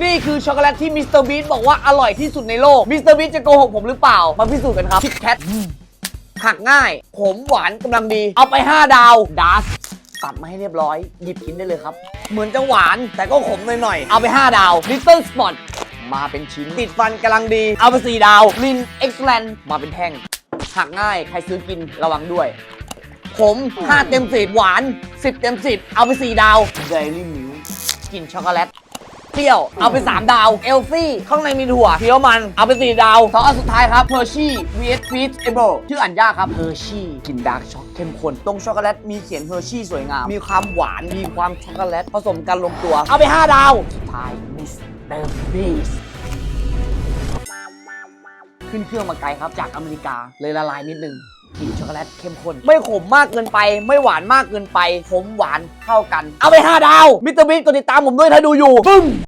นี่คือช็อกโกแลตที่มิสเตอร์บีทบอกว่าอร่อยที่สุดในโลกมิสเตอร์บีทจะโกหกผมหรือเปล่า มาพิสูจน์กันครับคิดแคทหักง่ายขมหวานกำลังดี เอาไป 5 ดาวดัสตัดมาให้เรียบร้อย หยิบกินได้เลยครับ เหมือนจะหวานแต่ก็ขมหน่อยๆ เอาไป 5 ดาว Little Spot มาเป็นชิ้น ติดฟันกำลังดี เอาไป 4 ดาว Lin Excellent มาเป็นแท่ง หักง่าย ใครซื้อกินระวังด้วย ผม 5 เต็ม10หวาน 10 เต็ม10เอาไป 4 ดาว Dairy Milk กลิ่นช็อกโกแลต เปรี้ยว เอาไป 3 ดาว เอลฟี่ ข้างในมีถั่วเคี้ยวมัน เอาไป 4 ดาวสองอันสุดท้ายครับ h e r s h e y vs Peach Able ชื่ออ่านยากครับ h e r s h e y กลิ่นดาร์กช็อกเข้มข้น ตรงช็อกโกแลตมีเขียน h e r s h e y สวยงาม มีความหวาน มีความช็อกโกแลตผสมกันลงตัว เอาไป 5 ดาว สุดท้าย Mr. Beast ขึ้นเครื่องมาไกลครับจากอเมริกาเลยละลายนิดนึงกลิ่นช็อกโกแลตเข้มข้นไม่ขมมากเกินไป ไม่หวานมากเกินไปขมหวานเข้ากัน เอาไป 5 ดาว มิสเตอร์บีกดติดตามผมด้วยถ้าดูอยู่ ปึ้ม